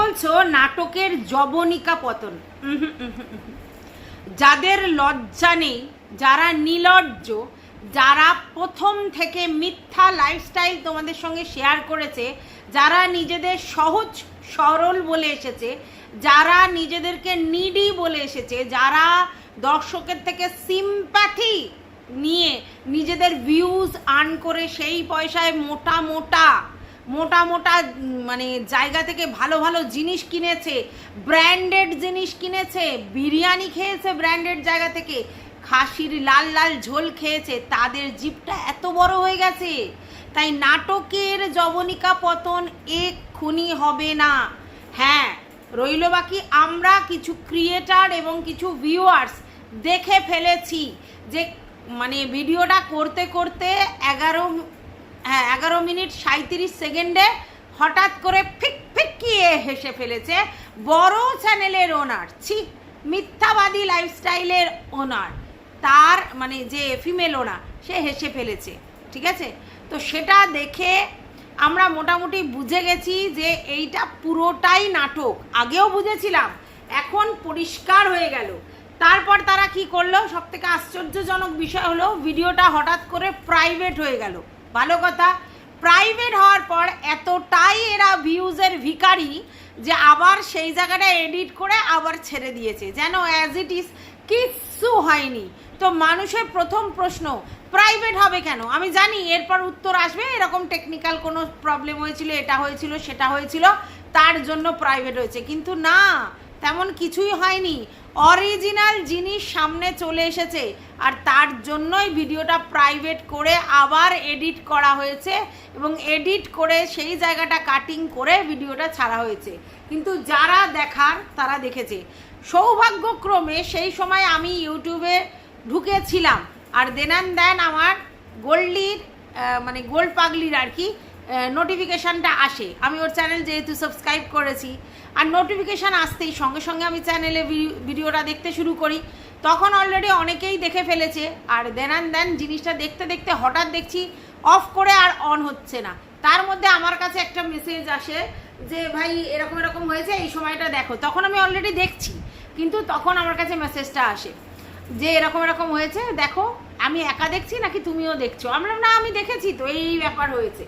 বলছো নাটকের জবনিকা পতন। যাদের লজ্জা নেই, যারা নিলজ্জ, যারা প্রথম থেকে মিথ্যা লাইফস্টাইল তোমাদের সঙ্গে শেয়ার করেছে, যারা নিজেদের সহজ, সরল বলে এসেছে, যারা নিজেদেরকে নিডি বলে এসেছে, যারা দর্শকের থেকে সিম্প্যাথি নিয়ে নিজেদের ভিউজ আর্ন করে সেই পয়সায় মোটা মোটা মোটা মোটা মানে জায়গা থেকে ভালো ভালো জিনিস কিনেছে ব্র্যান্ডেড জিনিস কিনেছে, বিরিয়ানি খেয়েছে ব্র্যান্ডেড জায়গা থেকে, খাসির লাল লাল ঝোল খেয়েছে, তাদের জিপটা এত বড় হয়ে গেছে। তাই নাটকের জবনিকা পতন এক্ষুনি হবে না। হ্যাঁ রইল বাকি আমরা কিছু ক্রিয়েটার এবং কিছু ভিউয়ার্স দেখে ফেলেছি যে মানে ভিডিওটা করতে করতে এগারো হ্যাঁ এগারো মিনিট সাঁত্রিশ সেকেন্ডে হঠাৎ করে ফিক ফিকিয়ে হেসে ফেলেছে বড় চ্যানেলের ওনার, ছি, মিথ্যাবাদী লাইফস্টাইলের ওনার। তার মানে যে ফিমেল ওনার, সে হেসে ফেলেছে, ঠিক আছে? তো সেটা দেখে আমরা মোটামুটি বুঝে গেছি যে এইটা পুরোটাই নাটক। আগেও বুঝেছিলাম, এখন পরিষ্কার হয়ে গেল। তারপর তারা কি করল? সব থেকে আশ্চর্যজনক বিষয় হলো, ভিডিওটা হঠাৎ করে প্রাইভেট হয়ে গেল। ভালো কথা প্রাইভেট হওয়ার পর এতটাই এরা ভিউজের ভিখারি যে আবার সেই জায়গাটা এডিট করে আবার ছেড়ে দিয়েছে। যেন অ্যাজ ইট ইজ কিচ্ছু হয়নি। তো মানুষের প্রথম প্রশ্ন প্রাইভেট হবে কেন? আমি জানি এরপর উত্তর আসবে, এরকম টেকনিক্যাল কোনো প্রবলেম হয়েছিল, এটা হয়েছিল, সেটা হয়েছিল, তার জন্য প্রাইভেট হয়েছে। কিন্তু না তেমন কিছুই হয়নি। অরিজিনাল জিনিস সামনে চলে এসেছে। আর তার জন্যই ভিডিওটা প্রাইভেট করে আবার এডিট করা হয়েছে এবং এডিট করে সেই জায়গাটা কাটিং করে ভিডিওটা ছাড়া হয়েছে। কিন্তু যারা দেখার, তারা দেখেছে। সৌভাগ্যক্রমে সেই সময় আমি ইউটিউবে ঢুকেছিলাম। আর দেনান দেন আমার গোল্ডির মানে গোল্ড পাগলির আর কি নোটিফিকেশানটা আসে। আমি ওর চ্যানেল যেহেতু সাবস্ক্রাইব করেছি। আর নোটিফিকেশান আসতেই সঙ্গে সঙ্গে আমি চ্যানেলে ভিডিওটা দেখতে শুরু করি। তখন অলরেডি অনেকেই দেখে ফেলেছে। আর দেনান দেন জিনিসটা দেখতে দেখতে হঠাৎ দেখছি অফ করে আর অন হচ্ছে না। তার মধ্যে আমার কাছে একটা মেসেজ আসে যে, ভাই, এরকম এরকম হয়েছে, এই সময়টা দেখো। তখন আমি অলরেডি দেখছি। কিন্তু তখন আমার কাছে মেসেজটা আসে যে, এরকম এরকম হয়েছে, দেখো, আমি একা দেখছি নাকি তুমিও দেখছ? আমরা, না, আমি দেখেছি তো, এই ব্যাপার হয়েছে।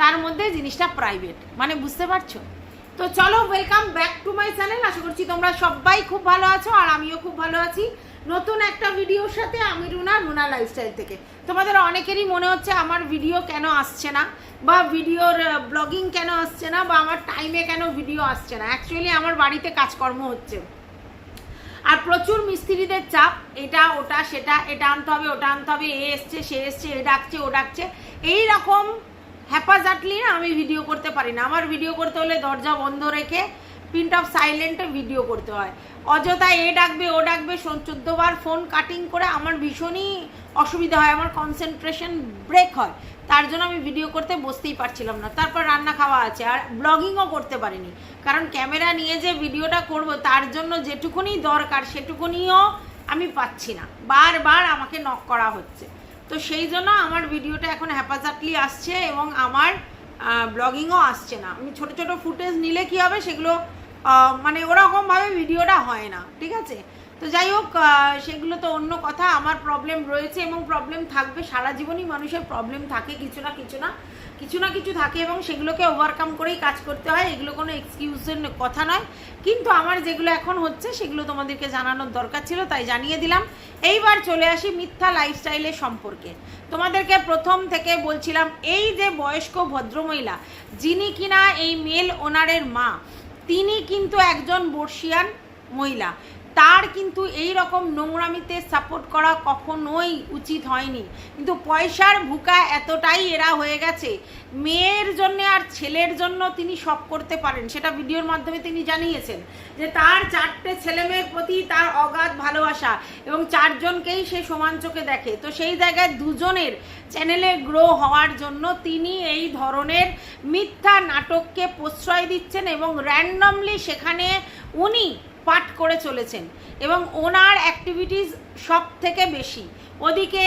তার মধ্যে জিনিসটা প্রাইভেট মানে বুঝতে পারছ? তো চলো welcome back to my channel আশা করছি তোমরা সবাই খুব ভালো আছো, আর আমিও খুব ভালো আছি। নতুন একটা ভিডিওর সাথে আমি রুনা রুনা লাইফস্টাইল থেকে। তোমাদের অনেকেরই মনে হচ্ছে আমার ভিডিও কেন আসছে না, বা ভিডিওর ব্লগিং কেন আসছে না, বা আমার টাইমে কেন ভিডিও আসছে না। অ্যাকচুয়ালি আমার বাড়িতে কাজকর্ম হচ্ছে। আর প্রচুর মিস্ত্রিদের চাপ, এটা, ওটা, সেটা, এটা আনতে হবে, ওটা আনতে হবে, এ এসছে, সে এসছে, এ ডাকছে, ও ডাকছে। এই রকম হ্যাপাজাটলি না আমি ভিডিও করতে পারি না। আমার ভিডিও করতে হলে দরজা বন্ধ রেখে প্রিন্ট অফ সাইলেন্টে ভিডিও করতে হয়। অযথা এ ডাকবে, ও ডাকবে চোদ্দোবার ফোন কাটিং করে আমার ভীষণই অসুবিধা হয়, আমার কনসেন্ট্রেশন ব্রেক হয়। তার জন্য আমি ভিডিও করতে বসতেই পারছিলাম না। তারপর রান্না খাওয়া আছে, আর ব্লগিংও করতে পারিনি। কারণ ক্যামেরা নিয়ে যে ভিডিওটা করব, তার জন্য যেটুকুনি দরকার, সেটুকুনিও আমি পাচ্ছি না। বারবার আমাকে নক করা হচ্ছে। তো সেই জন্য আমার ভিডিওটা এখন হ্যাপাজাটলি আসছে এবং আমার ব্লগিংও আসছে না। আমি ছোট ছোট ফুটেজ নিলে কি হবে সেগুলো মানে ওরকমভাবে ভিডিওটা হয় না, ঠিক আছে? তো যাই হোক সেগুলো তো অন্য কথা। আমার প্রবলেম রয়েছে এবং প্রবলেম থাকবে। সারা জীবনই মানুষের প্রবলেম থাকে, কিছু না কিছু না। কিছু না কিছু থাকে এবং সেগুলোকে ওভারকাম করেই কাজ করতে হয়, এগুলো কোনো এক্সকিউজের কথা নয়। কিন্তু আমার যেগুলো এখন হচ্ছে, সেগুলো তোমাদেরকে জানানোর দরকার ছিল, তাই জানিয়ে দিলাম। এইবার চলে আসি মিথ্যা লাইফস্টাইলের সম্পর্কে। তোমাদেরকে প্রথম থেকে বলছিলাম, এই যে বয়স্ক ভদ্রমহিলা, যিনি কিনা এই মেল ওনারের মা, তিনি কিন্তু একজন বর্ষিয়ান মহিলা। তার কিন্তু এই রকম নোংরামিতে সাপোর্ট করা কখনোই উচিত হয়নি। কিন্তু পয়সার ভুকা এতটাই এরা হয়ে গেছে। মেয়ের জন্য আর ছেলের জন্য তিনি সব করতে পারেন। সেটা ভিডিওর মাধ্যমে তিনি জানিয়েছেন যে তার চারটে ছেলে মেয়ের প্রতি তার অগাধ ভালোবাসা এবং চারজনকেই সে সমান চোখে দেখে। তো সেই জায়গায় দুজনের চ্যানেলে গ্রো হওয়ার জন্য তিনি এই ধরনের মিথ্যা নাটককে প্রশ্রয় দিচ্ছেন এবং র্যান্ডমলি সেখানে উনি পাঠ করে চলেছেন। এবং ওনার অ্যাক্টিভিটিস সব থেকে বেশি। ওদিকে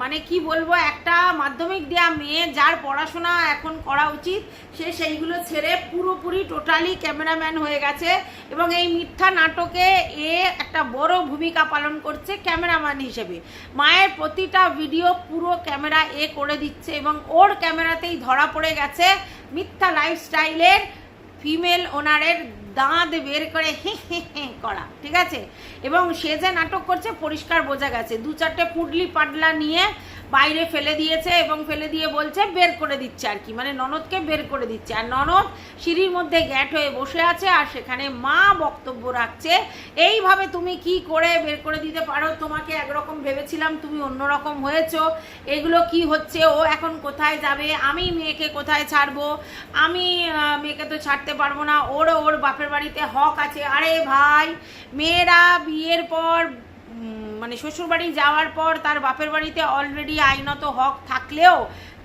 মানে কি বলব, একটা মাধ্যমিক দেওয়া মেয়ে যার পড়াশোনা এখন করা উচিত, সে সেইগুলো ছেড়ে পুরোপুরি টোটালি ক্যামেরাম্যান হয়ে গেছে এবং এই মিথ্যা নাটকে এ একটা বড় ভূমিকা পালন করছে ক্যামেরাম্যান হিসেবে। মায়ের প্রতিটা ভিডিও পুরো ক্যামেরা এ করে দিচ্ছে এবং ওর ক্যামেরাতেই ধরা পড়ে গেছে মিথ্যা লাইফস্টাইলের ফিমেল ওনারের দাঁত বের করে হে হে হে করা, ঠিক আছে? এবং সে যে নাটক করছে, পরিষ্কার বোঝা গেছে। দু চারটে পুডলি পাডলা নিয়ে বাইরে ফেলে দিয়েছে এবং ফেলে দিয়ে বলছে, বের করে দিচ্ছে আর কি। মানে ননদকে বের করে দিচ্ছে। আর ননদ সিঁড়ির মধ্যে গ্যাট হয়ে বসে আছে আর সেখানে মা বক্তব্য রাখছে, এইভাবে তুমি কি করে বের করে দিতে পারো? তোমাকে একরকম ভেবেছিলাম তুমি অন্যরকম হয়েছো। এগুলো কি হচ্ছে? ও এখন কোথায় যাবে? আমি মেয়েকে কোথায় ছাড়বো? আমি মেয়েকে তো ছাড়তে পারব না। ওর ওর বাপের বাড়িতে হক আছে। আরে ভাই, মেয়েরা বিয়ের পর মানে শ্বশুরবাড়ি যাওয়ার পর তার বাপের বাড়িতে অলরেডি আইনত হক থাকলেও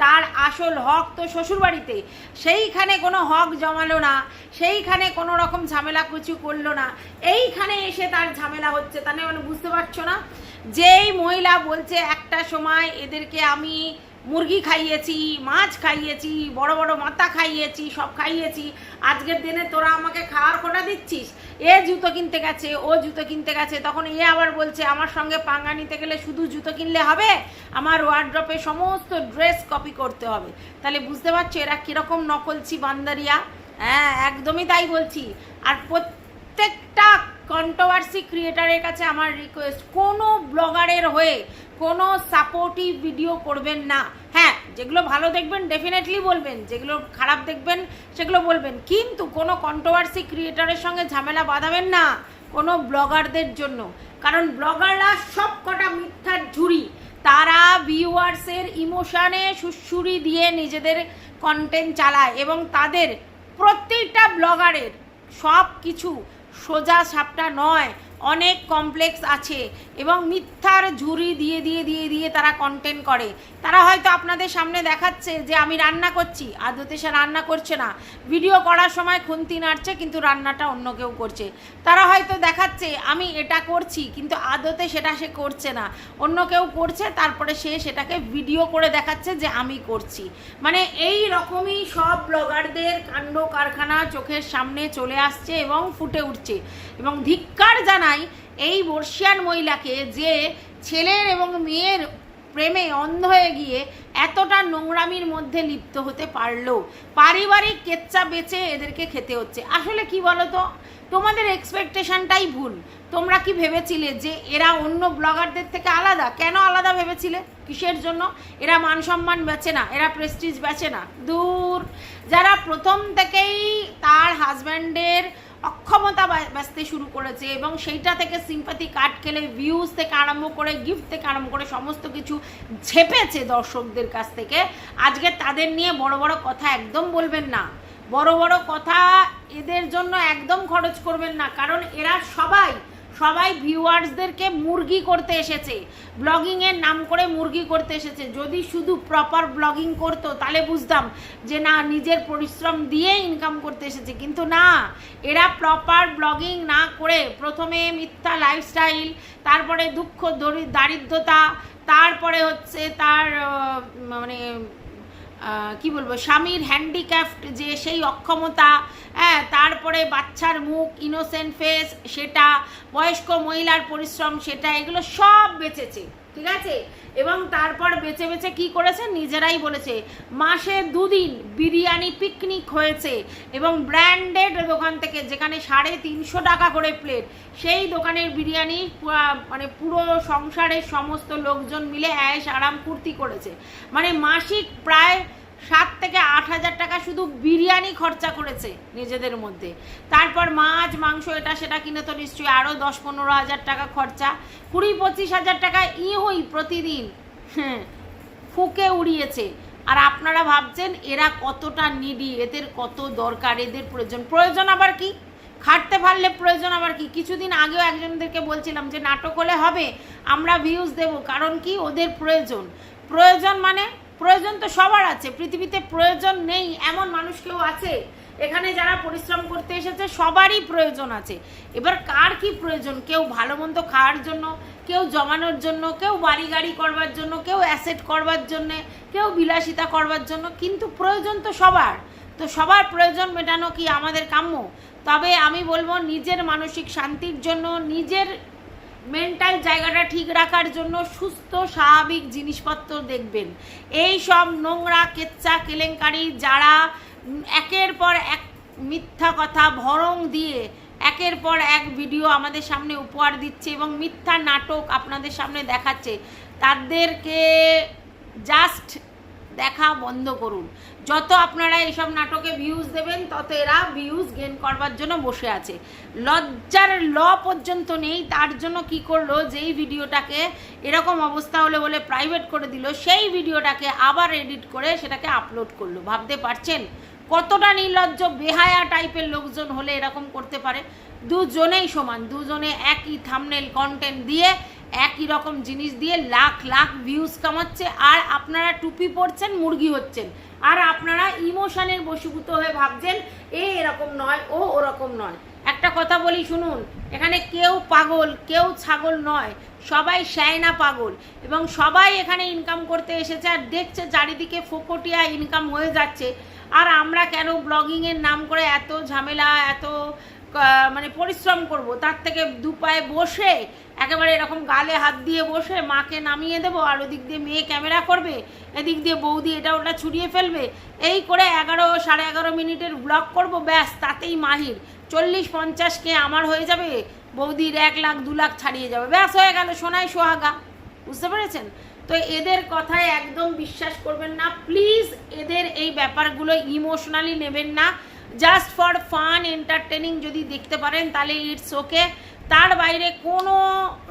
তার আসল হক তো শ্বশুরবাড়িতে। সেইখানে কোনো হক জমালো না, সেইখানে কোনো রকম ঝামেলা কিছু করল না। এইখানে এসে তার ঝামেলা হচ্ছে তাহলে মানে বুঝতে পারছ না? যেই মহিলা বলছে একটা সময় এদেরকে আমি মুরগি খাইয়েছি, মাছ খাইয়েছি, বড় বড় মাথা খাইয়েছি, সব খাইয়েছি। আজকের দিনে তোরা আমাকে খাওয়ার কোটা দিচ্ছিস? এ জুতো কিনতে গেছে, ও জুতো কিনতে গেছে। তখন এ আবার বলছে, আমার সঙ্গে পাঙ্গা নিতে গেলে শুধু জুতো কিনলে হবে? আমার ওয়ার্ড্রপে সমস্ত ড্রেস কপি করতে হবে। তাহলে বুঝতে পারছ এরা কীরকম নকলছি বান্দারিয়া? হ্যাঁ একদমই তাই বলছি। আর প্রত্যেকটা কন্ট্রোভার্সি ক্রিয়েটারের কাছে আমার রিকোয়েস্ট কোনো ব্লগারের হয়ে কোনো সাপোর্টিভ ভিডিও করবেন না। হ্যাঁ যেগুলো ভালো দেখবেন ডেফিনেটলি বলবেন। যেগুলো খারাপ দেখবেন, সেগুলো বলবেন। কিন্তু কোনো কন্ট্রোভার্সি ক্রিয়েটারের সঙ্গে ঝামেলা বাঁধাবেন না কোনো ব্লগারদের জন্য। কারণ ব্লগাররা সব কটা মিথ্যার ঝুড়ি। তারা ভিউয়ার্সের ইমোশানে সুশ্রুরি দিয়ে নিজেদের কন্টেন্ট চালায় এবং তাদের প্রত্যেকটা ব্লগারের সব কিছু সোজা সাপটা নয়। অনেক কমপ্লেক্স আছে এবং মিথ্যার ঝুড়ি দিয়ে দিয়ে দিয়ে দিয়ে তারা কন্টেন্ট করে। তারা হয়তো আপনাদের সামনে দেখাচ্ছে যে আমি রান্না করছি আদতে সে রান্না করছে না। ভিডিও করার সময় খুন্তি নাড়ছে, কিন্তু রান্নাটা অন্য কেউ করছে। তারা হয়তো দেখাচ্ছে, আমি এটা করছি, কিন্তু আদতে সেটা সে করছে না। অন্য কেউ করছে, তারপরে সে সেটাকে ভিডিও করে দেখাচ্ছে যে আমি করছি। মানে এই রকমই সব ব্লগারদের কাণ্ড কারখানা চোখের সামনে চলে আসছে এবং ফুটে উঠছে। এবং ধিক্কার জানাই এই বর্ষিয়ান মহিলাকে যে ছেলের এবং মেয়ের প্রেমে অন্ধ হয়ে গিয়ে এতটা নোংরামির মধ্যে লিপ্ত হতে পারল। পারিবারিক কেচ্চা বেচে এদেরকে খেতে হচ্ছে। আসলে কি বলো তো তোমাদের এক্সপেকটেশনটাই ভুল। তোমরা কি ভেবেছিলে যে এরা অন্য ব্লগারদের থেকে আলাদা? কেন আলাদা ভেবেছিলে? কিসের জন্য? এরা মান সম্মান বেচে না, এরা প্রেস্টিজ বেচে না। দূর। যারা প্রথম থেকেই তার হাজব্যান্ডের অক্ষমতা বাঁচতে শুরু করেছে এবং সেইটা থেকে সিম্পাথি কাট খেলে ভিউজ থেকে আরম্ভ করে গিফট থেকে আরম্ভ করে সমস্ত কিছু ঝেপেছে দর্শকদের কাছ থেকে। আজকে তাদের নিয়ে বড় বড় কথা একদম বলবেন না। বড় বড় কথা এদের জন্য একদম খরচ করবেন না। কারণ এরা সবাই সবাই ভিউয়ার্সদেরকে মুরগি করতে এসেছে। ব্লগিংয়ের নাম করে মুরগি করতে এসেছে। যদি শুধু প্রপার ব্লগিং করতো, তাহলে বুঝতাম যে না, নিজের পরিশ্রম দিয়ে ইনকাম করতে এসেছে। কিন্তু না, এরা প্রপার ব্লগিং না করে প্রথমে মিথ্যা লাইফস্টাইল তারপরে দুঃখ দরি- দারিদ্রতা, তারপরে হচ্ছে তার মানে কি বলব, স্বামীর হ্যান্ডিক্যাফট যে সেই অক্ষমতা হ্যাঁ তারপরে বাচ্চার মুখ ইনোসেন্ট ফেস সেটা, বয়স্ক মহিলার পরিশ্রম, সেটা, এগুলো সব বেঁচেছে। ঠিক আছে? এবং তারপর বেছে বেছে কি করেছে? নিজেরাই বলেছে, মাসে দুদিন বিরিয়ানি পিকনিক হয়েছে এবং ব্র্যান্ডেড দোকান থেকে যেখানে সাড়ে তিনশো টাকা করে প্লেট সেই দোকানের বিরিয়ানি মানে পুরো সংসারের সমস্ত লোকজন মিলে অ্যাশ আরাম ফুর্তি করেছে। মানে মাসিক প্রায় সাত থেকে আট হাজার টাকা শুধু বিরিয়ানি খরচা করেছে নিজেদের মধ্যে। তারপর মাছ, মাংস, এটা সেটা কিনে তো নিশ্চয়ই আরও দশ পনেরো হাজার টাকা খরচা। কুড়ি পঁচিশ হাজার টাকা ইহই প্রতিদিন হ্যাঁ ফুকে উড়িয়েছে। আর আপনারা ভাবছেন এরা কতটা নিডি এদের কত দরকার, এদের প্রয়োজন। প্রয়োজন আবার কি? খাটতে পারলে প্রয়োজন আবার কি? কিছুদিন আগেও একজনদেরকে বলছিলাম যে, নাটক হলে হবে, আমরা ভিউজ দেব। কারণ কি? ওদের প্রয়োজন। প্রয়োজন মানে প্রয়োজন তো সবার আছে, পৃথিবীতে প্রয়োজন নেই, এমন মানুষ কেউ আছে? এখানে যারা পরিশ্রম করতে এসেছে, সবারই প্রয়োজন আছে। এবার কার কি প্রয়োজন? কেউ ভালো মন্দ খাওয়ার জন্য, কেউ জমানোর জন্য, কেউ বাড়ি গাড়ি করবার জন্য, কেউ অ্যাসেট করবার জন্যে, কেউ বিলাসিতা করবার জন্য, কিন্তু প্রয়োজন তো সবার। তো সবার প্রয়োজন মেটানো কি আমাদের কাম্য? তবে আমি বলব, নিজের মানসিক শান্তির জন্য, নিজের মেন্টাল জায়গাটা ঠিক রাখার জন্য সুস্থ, স্বাভাবিক জিনিসপত্র দেখবেন। এই সব নোংরা, কেচ্চা, কেলেঙ্কারি যারা একের পর এক মিথ্যা কথা ভরং দিয়ে একের পর এক ভিডিও আমাদের সামনে উপহার দিচ্ছে এবং মিথ্যা নাটক আপনাদের সামনে দেখাচ্ছে, তাদেরকে জাস্ট দেখা বন্ধ করুন। যত আপনারা এইসব নাটকে ভিউজ দেবেন, তত এরা ভিউজ গেন করবার জন্য বসে আছে। লজ্জার ল পর্যন্ত নেই, তার জন্য কি করল, যেই ভিডিওটাকে এরকম অবস্থা হলে বলে প্রাইভেট করে দিল, সেই ভিডিওটাকে আবার এডিট করে সেটাকে আপলোড করল। ভাবতে পারছেন? কতটা নির্লজ্জ, বেহায়া টাইপের লোকজন হলে এরকম করতে পারে? দুজনেই সমান, দুজনে একই থামনেল কন্টেন্ট দিয়ে একই রকম জিনিস দিয়ে লাখ লাখ ভিউজ কামাচ্ছে, আর আপনারা টুপি পরছেন, মুরগি হচ্ছেন। আর আপনারা ইমোশনের বশীভূত হয়ে ভাবছেন, এ এরকম নয়, ও ওরকম নয়। একটা কথা বলি শুনুন, এখানে কেউ পাগল, কেউ ছাগল নয়, সবাই শ্যায়না পাগল। এবং সবাই এখানে ইনকাম করতে এসেছে, আর দেখছে চারিদিকে ফোকটিয়া ইনকাম হয়ে যাচ্ছে। আর আমরা কেন ব্লগিংয়ের নাম করে এত ঝামেলা, এত মানে পরিশ্রম করব? তার থেকে দু পায়ে বসে একেবারে এরকম গালে হাত দিয়ে বসে মাকে নামিয়ে দেবো আর ওদিক দিয়ে মেয়ে ক্যামেরা করবে, এদিক দিয়ে বৌদি এটা ওটা ছুড়িয়ে ফেলবে। এই করে এগারো, সাড়ে এগারো মিনিটের ব্লগ করব, ব্যাস, তাতেই মাহির। চল্লিশ পঞ্চাশ কে আমার হয়ে যাবে, বৌদির এক লাখ, দু লাখ ছাড়িয়ে যাবে। ব্যাস, হয়ে গেল সোনাই সোহাগা। বুঝতে পেরেছেন? তো এদের কথায় একদম বিশ্বাস করবেন না। প্লিজ এদের এই ব্যাপারগুলো ইমোশনালি নেবেন না। জাস্ট ফর ফান এন্টারটেনিং যদি দেখতে পারেন, তাহলে ইটস ওকে তার বাইরে কোনো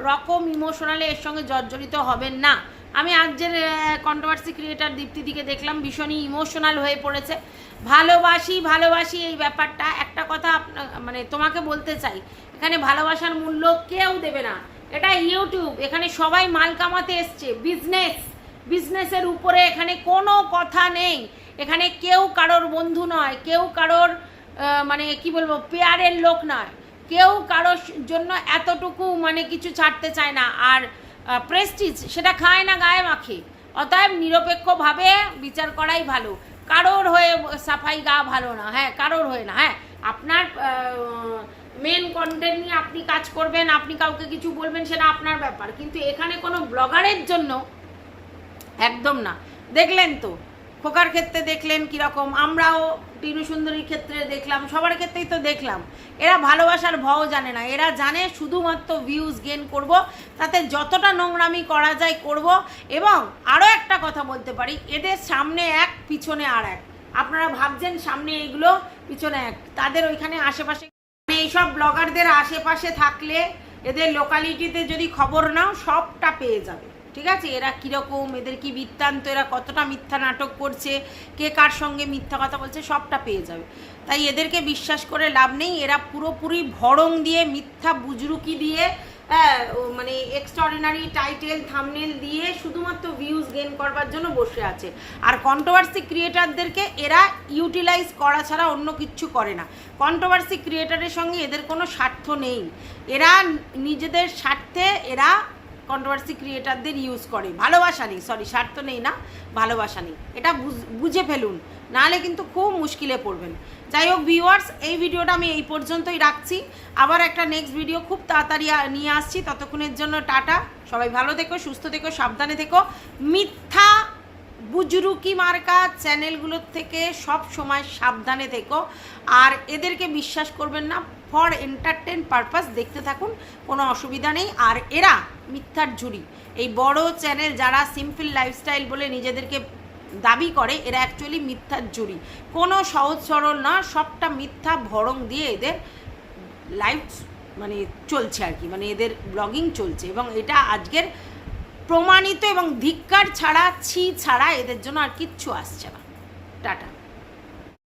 রকম ইমোশনালি এর সঙ্গে জর্জরিত হবেন না। আমি আজকের কন্ট্রোভার্সি ক্রিয়েটার দীপ্তিদিকে দেখলাম, ভীষণই ইমোশনাল হয়ে পড়েছে। ভালোবাসি ভালোবাসি এই ব্যাপারটা। একটা কথা মানে তোমাকে বলতে চাই, এখানে ভালোবাসার মূল্য কেউ দেবে না। এটা ইউটিউব এখানে সবাই মাল কামাতে এসছে বিজনেস বিজনেসের উপরে এখানে কোনো কথা নেই। এখানে কেউ কারোর বন্ধু নয়, কেউ কারোর মানে কি বলব, পেয়ারের লোক নয়। কেউ কারোর জন্য এতটুকু মানে কিছু ছাড়তে চায় না। আর প্রেস্টিজ সেটা খায় না গায়ে মাখে। অতএব নিরপেক্ষভাবে বিচার করাই ভালো। কারোর হয়ে সাফাই গা ভালো না হ্যাঁ কারোর হয়ে না হ্যাঁ। আপনার মেন কন্টেন্ট নিয়ে আপনি কাজ করবেন, আপনি কাউকে কিছু বলবেন, সেটা আপনার ব্যাপার। কিন্তু এখানে কোনো ব্লগারের জন্য একদম না। দেখলেন তো খোকার ক্ষেত্রে দেখলেন কীরকম, আমরাও টিনু সুন্দরীর ক্ষেত্রে দেখলাম, সবার ক্ষেত্রেই তো দেখলাম। এরা ভালোবাসার ভও জানে না, এরা জানে শুধুমাত্র ভিউজ গেন করব, তাতে যতটা নোংরামি করা যায় করব। এবং আরও একটা কথা বলতে পারি, এদের সামনে এক, পিছনে আর এক। আপনারা ভাবছেন সামনে এইগুলো, পিছনে এক। তাদের ওইখানে আশেপাশে মানে এইসব ব্লগারদের আশেপাশে থাকলে এদের লোকালিটিতে যদি খবর নাও, সবটা পেয়ে যাবে। ঠিক আছে? এরা কীরকম? এদের কি বৃত্তান্ত? এরা কতটা মিথ্যা নাটক করছে? কে কার সঙ্গে মিথ্যা কথা বলছে? সবটা পেয়ে যাবে। তাই এদেরকে বিশ্বাস করে লাভ নেই। এরা পুরোপুরি ভরং দিয়ে মিথ্যা বুজরুকি দিয়ে হ্যাঁ মানে এক্সট্রাঅর্ডিনারি টাইটেল থামনেল দিয়ে শুধুমাত্র ভিউজ গেন করবার জন্য বসে আছে। আর কন্ট্রোভার্সি ক্রিয়েটারদেরকে এরা ইউটিলাইজ করা ছাড়া অন্য কিচ্ছু করে না। কন্ট্রোভার্সি ক্রিয়েটারের সঙ্গে এদের কোনো স্বার্থ নেই। এরা নিজেদের স্বার্থে এরা কন্ট্রোভার্সি ক্রিয়েটারদের ইউজ করে। ভালোবাসা নেই সরি স্বার্থ নেই না, ভালোবাসা নেই। এটা বুঝে ফেলুন। নাহলে কিন্তু খুব মুশকিলে পড়বেন। যাই হোক ভিউয়ার্স এই ভিডিওটা আমি এই পর্যন্তই রাখছি। আবার একটা নেক্সট ভিডিও খুব তাড়াতাড়ি নিয়ে আসছি। ততক্ষণের জন্য টাটা। সবাই ভালো থেকো, সুস্থ থেকো, সাবধানে থেকো। মিথ্যা বুজরুকি মার্কা চ্যানেলগুলোর থেকে সব সময় সাবধানে থেকো। আর এদেরকে বিশ্বাস করবেন না ফর এন্টারটেন পারপাস দেখতে থাকুন, কোনো অসুবিধা নেই। আর এরা মিথ্যার ঝুড়ি। এই বড় চ্যানেল যারা সিম্পল লাইফস্টাইল বলে নিজেদেরকে দাবি করে, এরা অ্যাকচুয়ালি মিথ্যার জুরি কোনো সহজ সরল না, সবটা মিথ্যা ভরং দিয়ে এদের লাইফ মানে চলছে আর কি মানে এদের ব্লগিং চলছে। এবং এটা আজকের প্রমাণিত এবং ধিক্কার ছাড়া, ছি ছাড়া এদের জন্য আর কিচ্ছু আসছে না। টাটা।